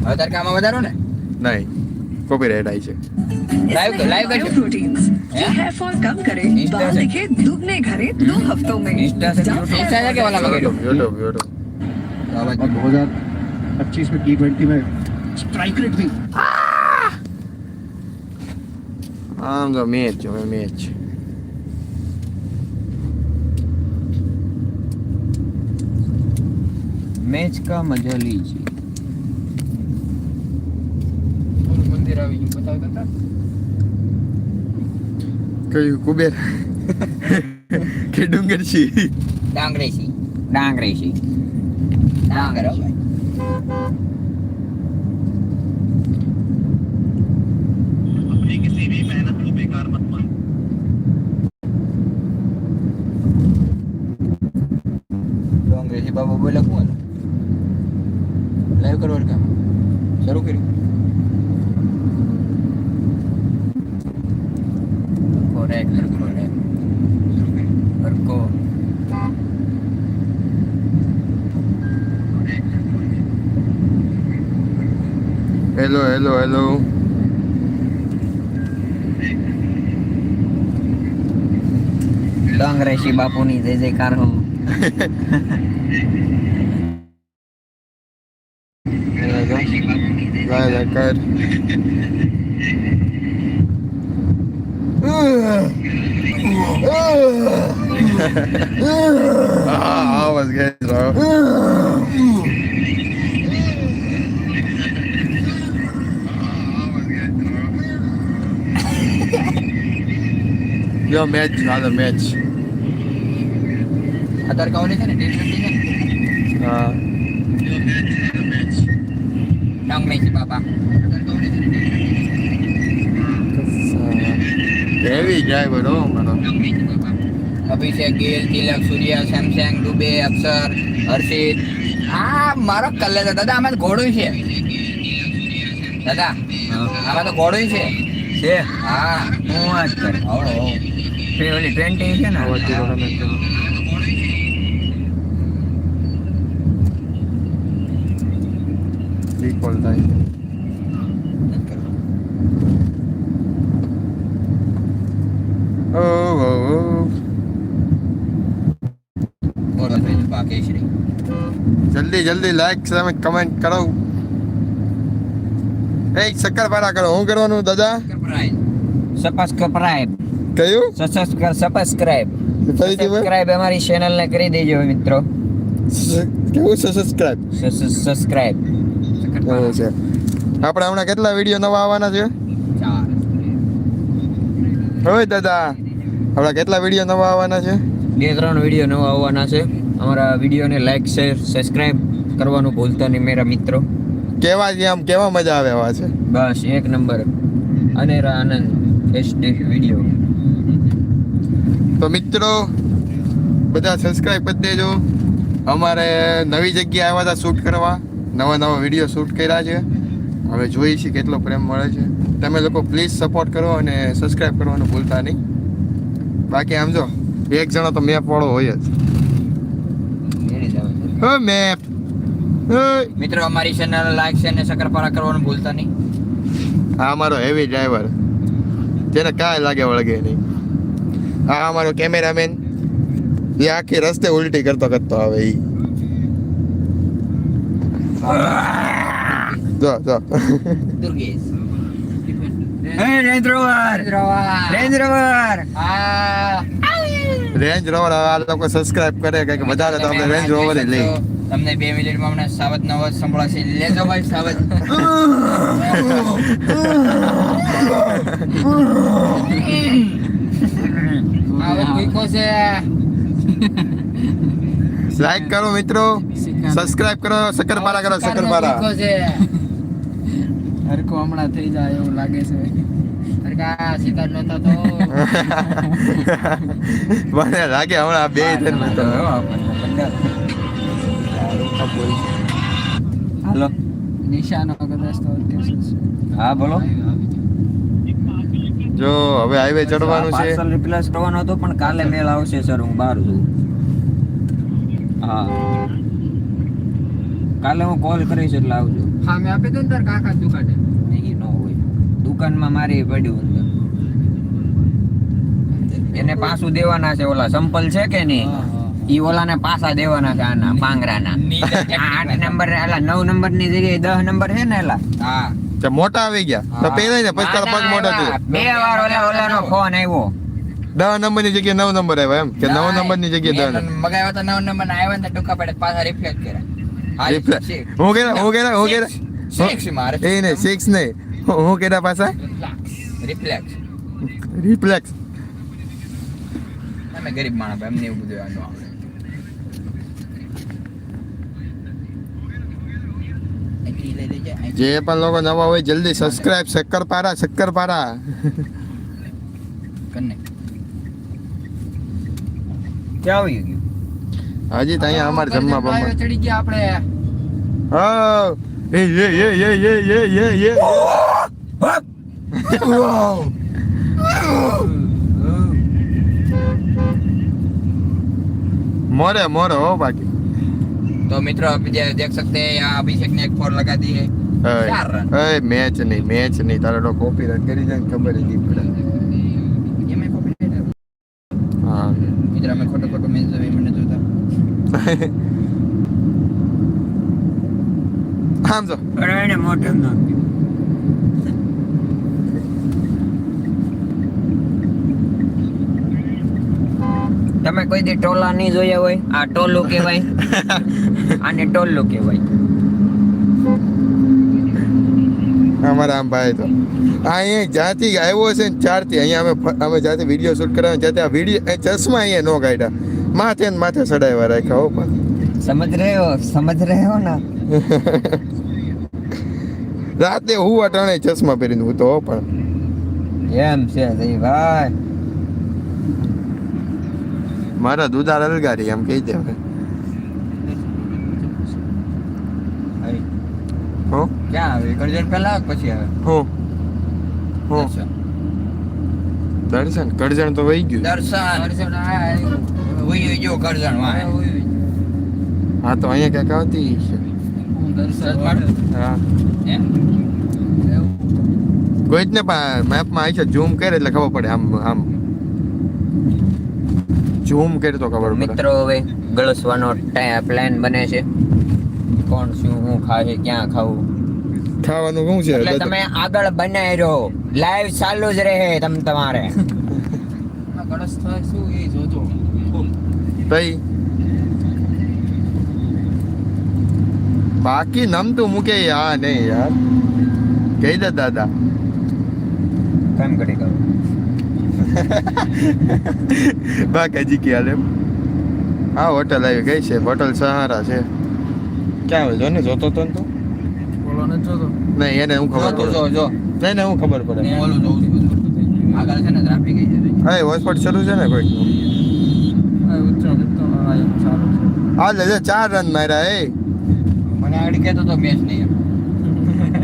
હવે તારે કામ વધારો ને નહીં કોપીરાઇટ આવી છે લાઈવ કર લાઈવ કરજો प्रोटीन्स जो हैं? हेयर फॉल कम करे इंस्टा बाल से- दिखे दुगने घरे दो हफ्तों में इंस्टा से इंस्टा से क्या वाला मगर યુટ્યુબ યુટ્યુબ आवाज और 2025 में टी ट्वेंटी में स्ट्राइक रेट भी આમ તો મેચ જો મેચ મેચ કા મજા લીજી આવી ગયું બતાવતા હતા કયું? કુબેર? કે ડુંગરજી ડાંગરેસી ડાંગરેસી ડાંગર હો ભાઈ ડોંગરેસી બાબા બોલે કોણ લાઈવ કરવાનું કામ શરૂ કર્યું કોરેક્ટ કોરેક્ટ હરકો હેલો હેલો હેલો ડાંગરેસી બાપુની જય જયકાર હો લાય લાય કર ah, I was good, bro. Yo, match, another match. I count is an addition. Ah. Yo, match, another match. Young match, Papa. Other count is an addition. Heavy driver, man. Papa. Abhishek Gill Tilak Surya Samson Dube Axar Harshit. આ મારો colour છે. દાદા આમાં તો ઘોડું છે. દાદા આમાં તો ઘોડો છે. છે? હા. હું વાત કરે. ઓલી ટી છે ને? થાય. છે. ઓ ઓ ઓ બોલો ભાઈ બાકી શ્રી જલ્દી જલ્દી લાઈક તમે કમેન્ટ કરો. એ શક્કરપારા કરો. હું કરવાનું દાદા? સબસ્ક્રાઇબ કયું? સબસ્ક્રાઇબ. સબસ્ક્રાઇબ અમારી ચેનલ ને કરી દેજો મિત્રો. કેવું સબસ્ક્રાઇબ સબસ્ક્રાઇબ એવું છે. આપણે હમણાં કેટલા વીડિયો નવા આવવાના છે? હોય દાદા આપણા કેટલા વીડિયો નવા આવવાના છે? બે ત્રણ વીડિયો નવા આવવાના છે. અમારા વિડીયોને લાઈક શેર સબસ્ક્રાઇબ કરવાનું ભૂલતા નહીં મેરા મિત્રો. કેવા છે આમ કેવા મજા આવે એવા છે? બસ એક નંબર. અનેરા આનંદ એચડી વીડિયો તો મિત્રો બધા સબસ્ક્રાઇબ કરી દેજો. અમારે નવી જગ્યાએ આવ્યા હતા શૂટ કરવા. નવા નવા વીડિયો શૂટ કર્યા છે. હવે જોઈએ છીએ કેટલો પ્રેમ મળે છે. તમે લોકો પ્લીઝ સપોર્ટ કરો અને સબસ્ક્રાઇબ કરવાનું ભૂલતા નહીં. બાકી આમ જો એક જણો તો મેપ વાળો હોય જ. મેપ મિત્રો અમારી ચેનલ લાઈક શેર ને સકરપારા કરવાનું ભૂલતા નહીં. આ અમારો હેવી ડ્રાઈવર જેને કાંઈ લાગે વળગે નહીં. આ અમારો કેમેરામેન એ આખી રસ્તે ઉલટી કરતો કરતો આવે એ જો જો. રેન્જ રોવર રેન્જ રોવર હા. રેન્જ રોવર આ લોકો સબસ્ક્રાઇબ કરે કે વધારે તો આપણે રેન્જ રોવર જ લઈ તમને બે મિનિટમાં હમણાં સાવધ નો અવાજ સંભળાશે. લેજો ભાઈ સાવધ. છે. લાઈક કરો મિત્રો સબસ્ક્રાઇબ કરો શક્કરપારા કરો શક્કરપારા ભૂખો હરકો હમણાં થઈ જાય એવું લાગે છે સરકાર શિકાર નતો તો મને લાગે હમણાં બે થઈને તો હાલો નિશાનો કદાચ તો હા બોલો જો હવે હાઈવે ચડવાનું છે પાર્સલ રિપ્લેસ કરવાનો હતો પણ કાલે મેળ આવશે સર હું બહાર છું હા કાલે હું કોલ કરીશ એટલે આવજો હા મેં આપી દો ને તાર કાકા દુકાને દુકાનમાં મારે પડ્યું એને પાછું દેવાના છે ઓલા સંપલ છે કે નહીં? ઈ ઓલાને પાછા દેવાના છે આના પાંગરાના. આઠ નંબર એલા નવ નંબરની જગ્યાએ દસ નંબર છે ને એલા હા. તે મોટા આવી ગયા. તો પહેલા ને પછી તારા પગ મોટા થઈ બે વાર ઓલા ઓલાનો ફોન આવ્યો. દસ નંબરની જગ્યાએ નવ નંબર આવ્યો એમ કે નવ નંબરની જગ્યાએ દસ મગાવ્યો તો નવ નંબર ના આવ્યા ને ટૂંકા પડે પાછા રિફ્લેક્ટ કર્યા. હું કે હું કે હું કે સિક્સ મારે. એ નહીં સિક્સ નહીં. હું કેરા પાછા? રિફ્લેક્સ રિફ્લેક્સ અમે ગરીબ માણસ એમને એવું બધું ન આવડે. જે પણ લોકો નવા હોય જલ્દી સબસ્ક્રાઇબ શક્કરપારા શક્કરપારા કને ક્યાં આવી ગયું? હજી તો અહીંયા અમારે જમવા બમવા ચડી ગયા આપણે. હા. એ એ એ એ એ એ એ. मोरे मोरे हो बाकी तो मित्रों आप देख सकते हैं यहाँ अभिषेक ने एक फोन लगा दी है चार रन अरे मैच नहीं मैच नहीं तारा लोग कॉपी रन करी जाए खबर ही नहीं पड़े ये मैं कॉपी नहीं हाँ मित्र मैं खोटो खोटो मैच जमीन में जोता Hamza. Öyle motorla. તમે કોઈ દી ટોલા નહીં જોયા હોય? આ ટોલું કહેવાય. આને ટોલું કહેવાય. અમારા આમ ભાઈ તો. આ અહીંયા જ્યાંથી આવ્યો છે ને ચારથી. અહીંયા અમે અમે જ્યાંથી વીડિયો શૂટ કરાવે જ્યાંથી આ વીડિયો ચશ્મા અહીંયા નો કાઢ્યા. માથે ને માથે ચડાવ્યા રાખ્યા હો પણ. સમજ રહ્યો સમજ રહ્યો ને. ના રાતે હું અટાણે ચશ્મા પહેરીને હું તો પણ. એમ છે ભાઈ. મારા દુધાર અલગારી એમ કહી દે હવે. હો? ક્યાં આવે? કરજણ પહેલા પછી આવે? હો. હો. દર્શન દર્શન? કરજણ તો વહી ગયું. દર્શન. દર્શન વહી જો કરજણ વાહ. હા તો અહીંયા ક્યાંક આવતી છે હા કોઈ જ ને મેપમાં આવી છે ઝૂમ કરે એટલે ખબર પડે આમ આમ. ઝૂમ કરતો ખબર મિત્રો હવે ગળસવાનો પ્લાન બને છે. કોણ શું હું ખાશે ક્યાં ખાવું? ખાવાનું શું છે? એટલે તમે આગળ બનાવી રહો. લાઈવ ચાલુ જ રહે તમ તમારે. ગણેશ થાય શું એ જોજો. ભાઈ બાકી નમતું મૂકે હા નહીં યાર. કહી દે દાદા. કેમ કરી કરું બાકી હજી ક્યાં એમ. હા હોટલ આવી ગઈ છે હોટલ સહારા છે. ક્યાં હોય? જો ને જોતો તો ને તો? નહીં એને હું ખબર પડે. જો નહીં ને હું ખબર પડે. હું ઓલું જોઉં છું આગળ છે ને ટ્રાફિક હા હોસ્પિટલ ચાલુ છે ને કોઈ? આ ઉચ્ચ ઉત્તમ આ એમ સારું છે. હા લે ચાર રન માર્યા એ. મને આગળ કહેતો તો મેચ નહીં એમ.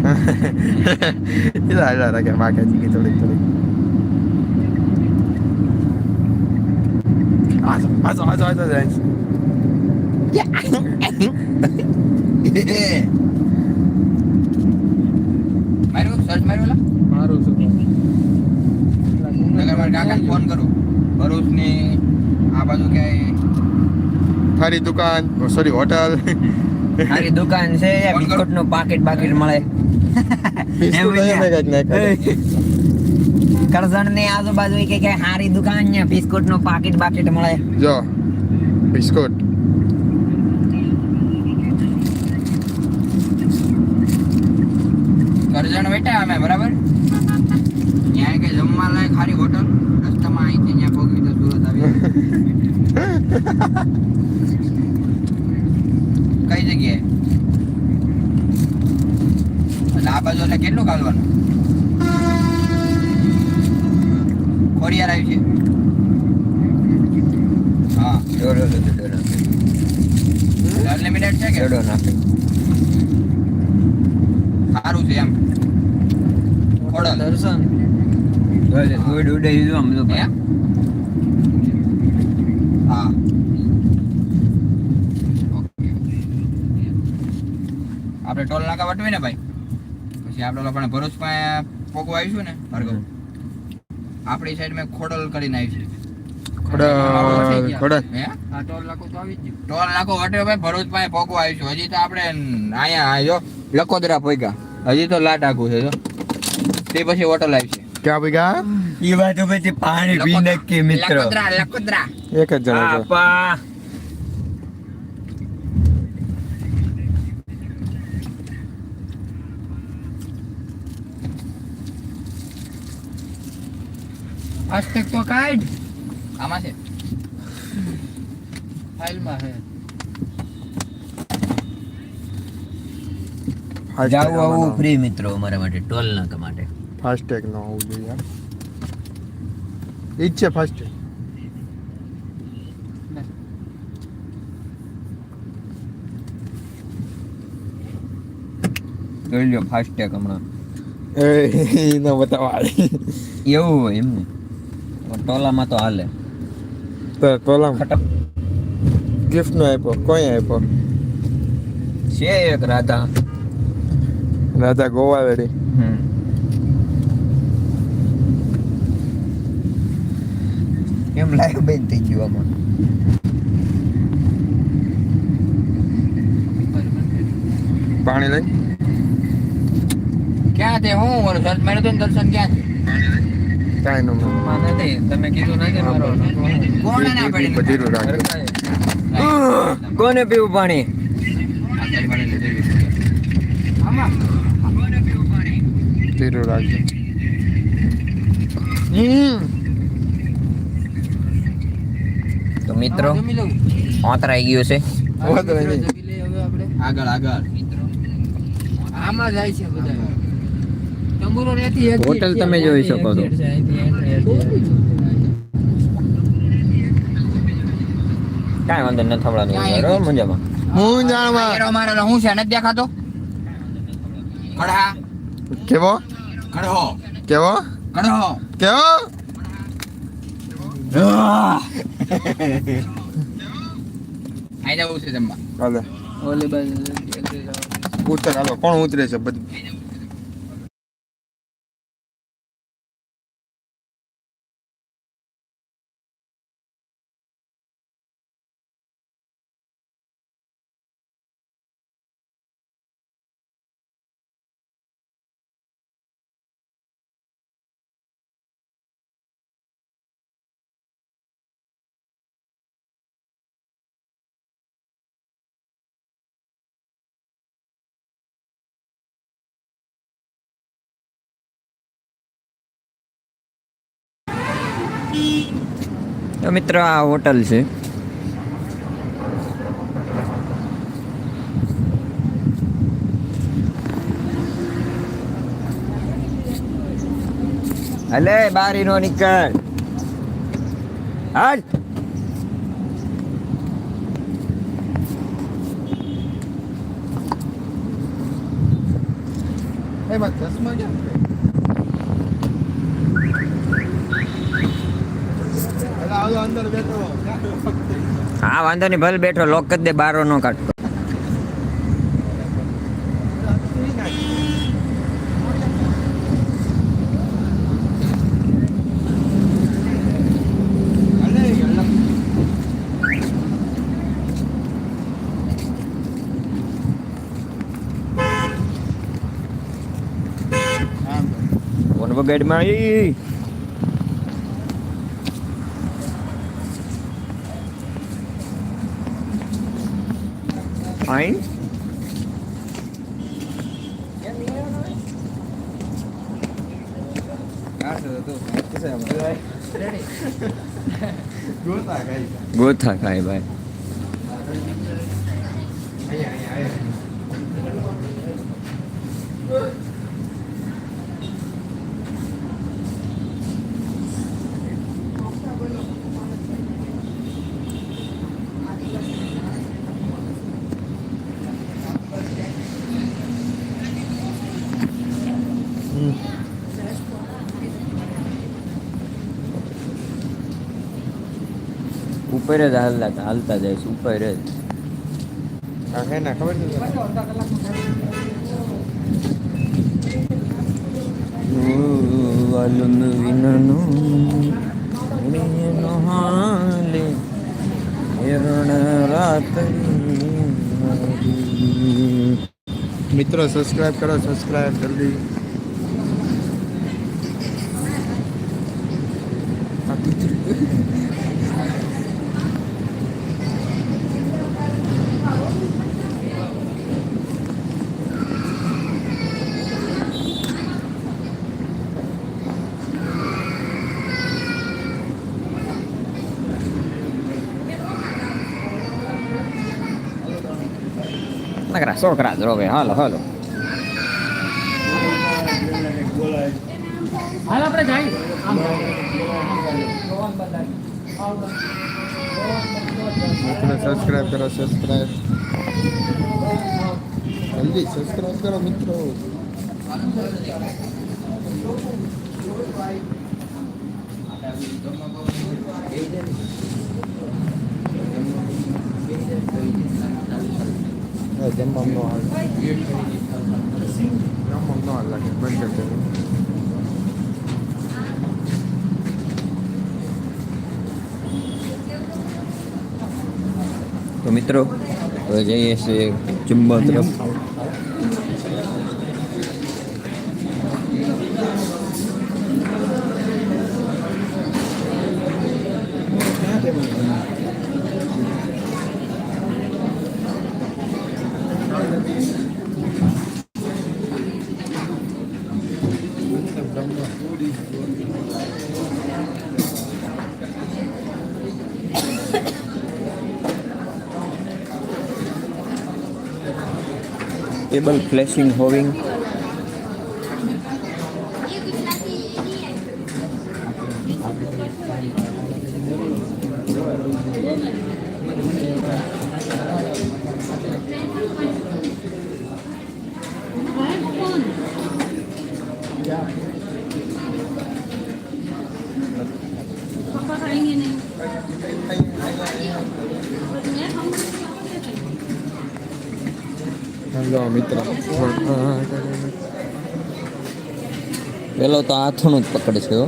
ઇલા ઇલા રાખે બાકી થોડીક થોડીક. થોડીક also, also, also. આજો Ja. માર્યું સર્ચ માર્યું લા મારું સર્ચ નગર મારા કાકાને ફોન કરું. ભરૂચની આ બાજુ ક્યાંય? થારી દુકાન સોરી હોટલ. થારી દુકાન છે બિસ્કુટનું પાકીટ બાકેટ મળે. બિસ્કુટ અહીંયા મેં કાંઈક નાખ્યા. કરજણની આજુબાજુ કે કે હારી દુકાન ને બિસ્કુટનું પાકીટ બાકીટ મળે. જો બિસ્કુટ. કરજણ બેઠા અમે બરાબર? ત્યાં કે જમવા લાયક ખારી હોટલ? રસ્તામાં અહીંથી ત્યાં ભોગવી તો સુરત આવી કઈ જગ્યાએ? આ બાજુ એટલે કેટલું કાઢવાનું? ઘડિયાળ આવી છે. હા. દોડો દોડો દોડો અનલિમિટેડ છે કે? દોડો નાખે સારું છે એમ. ખોડો દર્શન. દોડ ઉડે જો અમને તો હા? આપણે ટોલ નાકા વટવી ને ભાઈ. પછી આપણે લોકોને ભરૂચ પાસે પોગવા આવીશું ને ભાર્ગવ. આપણી સાઈડ મેં ખોડલ કરીને આ ટોલ તો આવી જ ટોલ ભાઈ ભરૂચ પાસે પોગવા આવીશું. હજી તો આપણે અહીંયા આ જો લકોદરા પોગ્યા હજી તો લાટ આખું છે જો. તે પછી હોટલ ક્યાં ઈ વાત પછી પાણી પી નક્કી મિત્રો. લકોદરા લકોદરા એક જ જણા છો તો કાઢ આમાં છે ફાઇલમાં છે જાવું આવું ફ્રી મિત્રો અમારા માટે ટોલ નાકા માટે ફાસ્ટેગ નો હોવું જોઈએ. ઈ જ છે ફાસ્ટેગ જોઈ લ્યો ફાસ્ટેગ હમણાં. એ ન બતાવા એવું હોય એમને ટોલામાં તો હાલે. તો ટોલામાં? ખટક ગિફ્ટ નો આપ્યો? કોઈ આપ્યો? છે એક રાધા. રાધા હમ. કેમ લાઈવ બેન થઈ ગયું આમાં? પાણી લઈ? ક્યાં તે હું સંત મેળવતું દર્શન ક્યાં છે? કાંઈ નો મને. માં નથી. તમે કીધું નથી મારો કોણે ના પડી બધીનું રાખજો. કોને પીવું પાણી? ધીરું રાખજો હમ. તો મિત્રો ઓતરાઈ ગયું છે. આગળ આગળ. મિત્રો આમાં જાય છે બધા હોટલ તમે જોઈ શકો છો. કાંઈ વાંધો ન થવડાનું ક્યાં મુંજામાં. મજામાં જાણવા? હું છે નથી દેખાતો? કડહા કેવો? કડહો કેવો? કડહો કેવો? આઈ જવું છે જમવા. હાલે. ઓલી બસ કોણ ઉતરે છે? બધું તો મિત્રો આ હોટલ છે. અલે બારી નો નીકળ. હાલ. એમાં ચશ્મા ક્યાં એટલે હાલો અંદર બેઠો હા, વાંધો નહીં, ભલે બેઠો લોક જ દે, બારો નો કાઢતો કોણ બગાડમાં ઈ. ફાઈન ગોતા કઈ ગોથા ખાય ભાઈ ઉપર જ હાલતા હાલતા જાય છે ઉપર જ. હે ને ખબર મિત્રો સબસ્ક્રાઇબ કરો સબસ્ક્રાઈબ જલ્દી. છોકરા જ રોવે હાલો હાલો હાલ આપણે સબસ્ક્રાઇબ કરો સબસ્ક્રાઇબ જલ્દી સબસ્ક્રાઇબ કરો મિત્રો Thank જમવામાં નો હાલ જમવામાં નો હાલ લાગે બંધ કરી દેવું. તો મિત્રો હવે જઈએ છીએ જમવા તરફ ટેબલ ફ્લેશિંગ હોવિંગ પેલો તો હાથનું જ પકડશે છે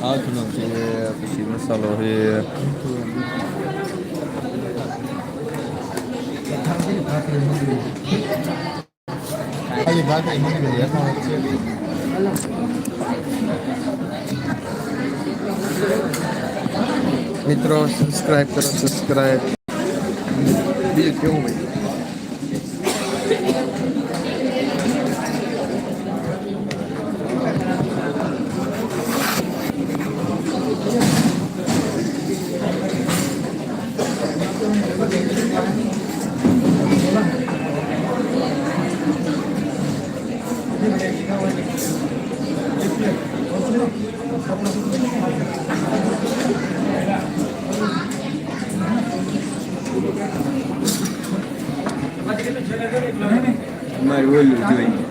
હાથનો છે પછી મસાલો છે. મિત્રો સબસ્ક્રાઇબ કરો સબસ્ક્રાઇબ બીજું કેવું ભાઈ મારું ઓલું જોઈ